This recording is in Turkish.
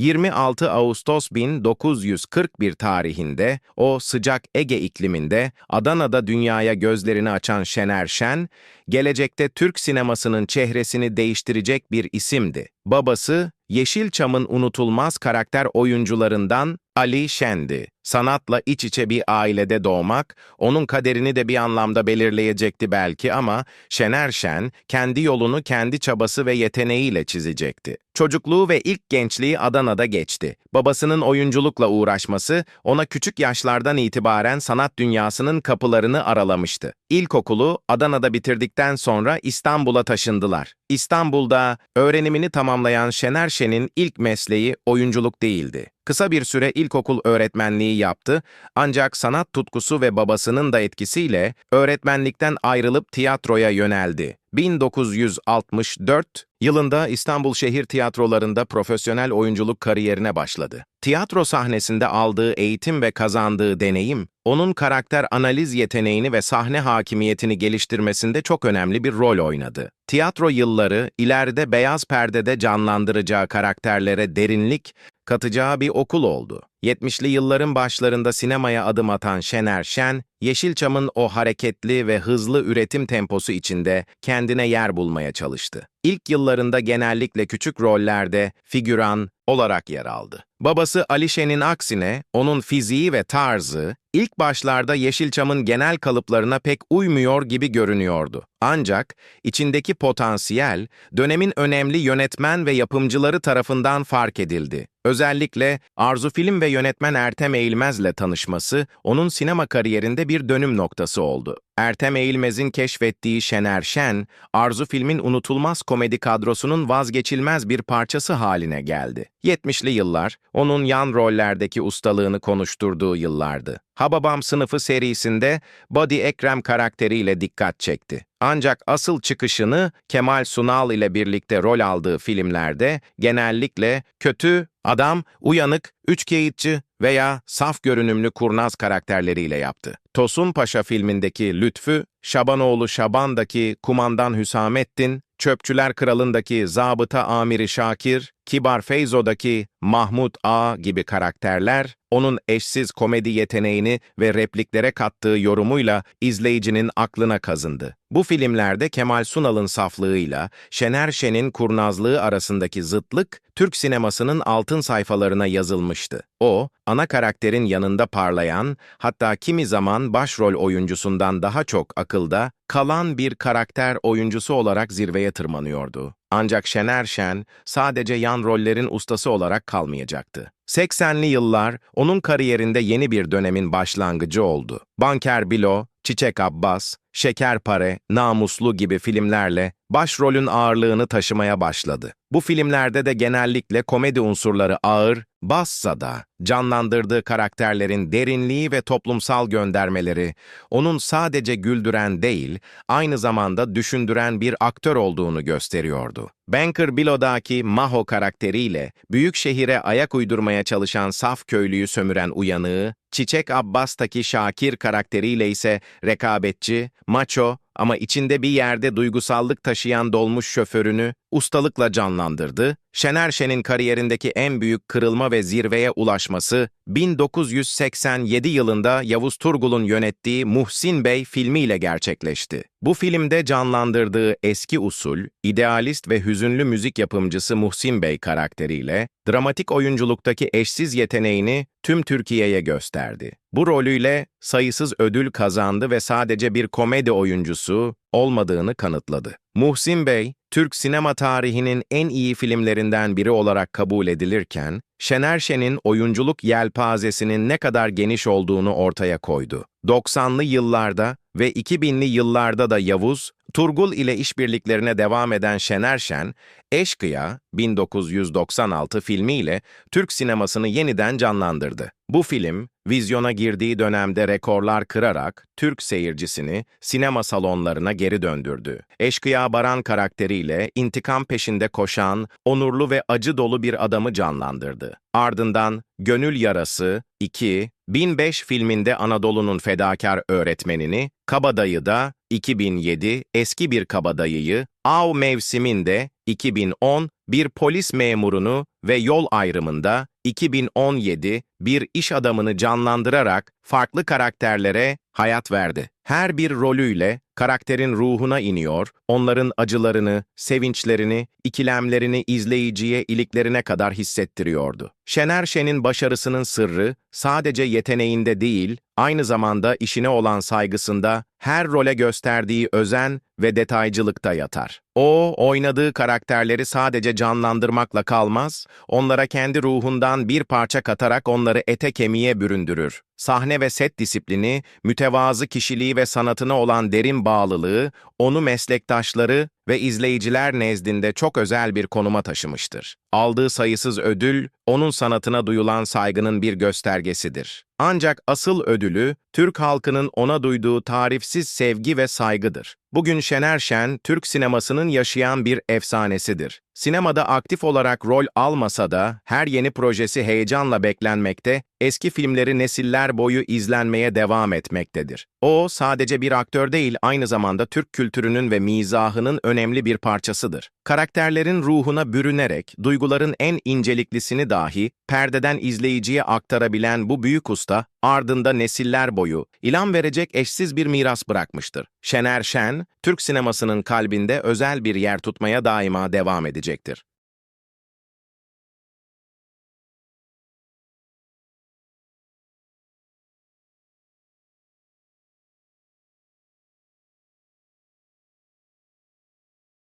26 Ağustos 1941 tarihinde o sıcak Ege ikliminde Adana'da dünyaya gözlerini açan Şener Şen, gelecekte Türk sinemasının çehresini değiştirecek bir isimdi. Babası, Yeşilçam'ın unutulmaz karakter oyuncularından Ali Şen'di. Sanatla iç içe bir ailede doğmak, onun kaderini de bir anlamda belirleyecekti belki ama Şener Şen, kendi yolunu kendi çabası ve yeteneğiyle çizecekti. Çocukluğu ve ilk gençliği Adana'da geçti. Babasının oyunculukla uğraşması, ona küçük yaşlardan itibaren sanat dünyasının kapılarını aralamıştı. İlkokulu Adana'da bitirdikten sonra İstanbul'a taşındılar. İstanbul'da öğrenimini tamamlayan Şener Şen'in ilk mesleği oyunculuk değildi. Kısa bir süre ilkokul öğretmenliği yaptı ancak sanat tutkusu ve babasının da etkisiyle öğretmenlikten ayrılıp tiyatroya yöneldi. 1964 yılında İstanbul Şehir Tiyatrolarında profesyonel oyunculuk kariyerine başladı. Tiyatro sahnesinde aldığı eğitim ve kazandığı deneyim, onun karakter analiz yeteneğini ve sahne hakimiyetini geliştirmesinde çok önemli bir rol oynadı. Tiyatro yılları, ileride beyaz perdede canlandıracağı karakterlere derinlik, katacağı bir okul oldu. 70'li yılların başlarında sinemaya adım atan Şener Şen, Yeşilçam'ın o hareketli ve hızlı üretim temposu içinde kendine yer bulmaya çalıştı. İlk yıllarında genellikle küçük rollerde figüran olarak yer aldı. Babası Ali Şen'in aksine onun fiziği ve tarzı ilk başlarda Yeşilçam'ın genel kalıplarına pek uymuyor gibi görünüyordu. Ancak içindeki potansiyel dönemin önemli yönetmen ve yapımcıları tarafından fark edildi. Özellikle Arzu Film ve yönetmen Ertem Eğilmez'le tanışması onun sinema kariyerinde bir dönüm noktası oldu. Ertem Eğilmez'in keşfettiği Şener Şen, Arzu Film'in unutulmaz komedi kadrosunun vazgeçilmez bir parçası haline geldi. 70'li yıllar, onun yan rollerdeki ustalığını konuşturduğu yıllardı. Hababam sınıfı serisinde Body Ekrem karakteriyle dikkat çekti. Ancak asıl çıkışını Kemal Sunal ile birlikte rol aldığı filmlerde genellikle kötü, adam, uyanık, üçkağıtçı veya saf görünümlü kurnaz karakterleriyle yaptı. Tosun Paşa filmindeki Lütfü, Şabanoğlu Şaban'daki Kumandan Hüsamettin, Çöpçüler Kralı'ndaki Zabıta Amiri Şakir, Kibar Feyzo'daki Mahmut A gibi karakterler, onun eşsiz komedi yeteneğini ve repliklere kattığı yorumuyla izleyicinin aklına kazındı. Bu filmlerde Kemal Sunal'ın saflığıyla Şener Şen'in kurnazlığı arasındaki zıtlık, Türk sinemasının altın sayfalarına yazılmıştı. O, ana karakterin yanında parlayan, hatta kimi zaman başrol oyuncusundan daha çok akılda, kalan bir karakter oyuncusu olarak zirveye tırmanıyordu. Ancak Şener Şen sadece yan rollerin ustası olarak kalmayacaktı. 80'li yıllar onun kariyerinde yeni bir dönemin başlangıcı oldu. Banker Bilo, Çiçek Abbas, Şekerpare, Namuslu gibi filmlerle başrolün ağırlığını taşımaya başladı. Bu filmlerde de genellikle komedi unsurları ağır, bassa da canlandırdığı karakterlerin derinliği ve toplumsal göndermeleri, onun sadece güldüren değil, aynı zamanda düşündüren bir aktör olduğunu gösteriyordu. Banker Bilo'daki Maho karakteriyle büyük şehire ayak uydurmaya çalışan saf köylüyü sömüren uyanığı, Çiçek Abbas'taki Şakir karakteriyle ise rekabetçi, maço ama içinde bir yerde duygusallık taşıyan dolmuş şoförünü ustalıkla canlandırdı. Şener Şen'in kariyerindeki en büyük kırılma ve zirveye ulaşması 1987 yılında Yavuz Turgul'un yönettiği Muhsin Bey filmiyle gerçekleşti. Bu filmde canlandırdığı eski usul, idealist ve hüzünlü müzik yapımcısı Muhsin Bey karakteriyle dramatik oyunculuktaki eşsiz yeteneğini tüm Türkiye'ye gösterdi. Bu rolüyle sayısız ödül kazandı ve sadece bir komedi oyuncusu olmadığını kanıtladı. Muhsin Bey, Türk sinema tarihinin en iyi filmlerinden biri olarak kabul edilirken, Şener Şen'in oyunculuk yelpazesinin ne kadar geniş olduğunu ortaya koydu. 90'lı yıllarda ve 2000'li yıllarda da Yavuz, Turgul ile işbirliklerine devam eden Şener Şen, Eşkıya 1996 filmiyle Türk sinemasını yeniden canlandırdı. Bu film, vizyona girdiği dönemde rekorlar kırarak Türk seyircisini sinema salonlarına geri döndürdü. Eşkıya Baran karakteriyle intikam peşinde koşan, onurlu ve acı dolu bir adamı canlandırdı. Ardından Gönül Yarası 2, 1005 filminde Anadolu'nun fedakar öğretmenini, Kabadayı'da 2007 eski bir kabadayıyı, Av mevsiminde 2010 bir polis memurunu ve yol ayrımında 2017 bir iş adamını canlandırarak farklı karakterlere hayat verdi. Her bir rolüyle karakterin ruhuna iniyor, onların acılarını, sevinçlerini, ikilemlerini izleyiciye iliklerine kadar hissettiriyordu. Şener Şen'in başarısının sırrı sadece yeteneğinde değil, aynı zamanda işine olan saygısında, her role gösterdiği özen ve detaycılıkta yatar. O, oynadığı karakterleri sadece canlandırmakla kalmaz, onlara kendi ruhundan bir parça katarak onları ete kemiğe büründürür. Sahne ve set disiplini, mütevazı kişiliği ve sanatına olan derin bağlılığı, onu meslektaşları ve izleyiciler nezdinde çok özel bir konuma taşımıştır. Aldığı sayısız ödül, onun sanatına duyulan saygının bir göstergesidir. Ancak asıl ödülü, Türk halkının ona duyduğu tarifsiz sevgi ve saygıdır. Bugün Şener Şen, Türk sinemasının yaşayan bir efsanesidir. Sinemada aktif olarak rol almasa da her yeni projesi heyecanla beklenmekte, eski filmleri nesiller boyu izlenmeye devam etmektedir. O sadece bir aktör değil, aynı zamanda Türk kültürünün ve mizahının önemli bir parçasıdır. Karakterlerin ruhuna bürünerek duyguların en inceliklisini dahi perdeden izleyiciye aktarabilen bu büyük usta, ardında nesiller boyu ilham verecek eşsiz bir miras bırakmıştır. Şener Şen, Türk sinemasının kalbinde özel bir yer tutmaya daima devam edecektir.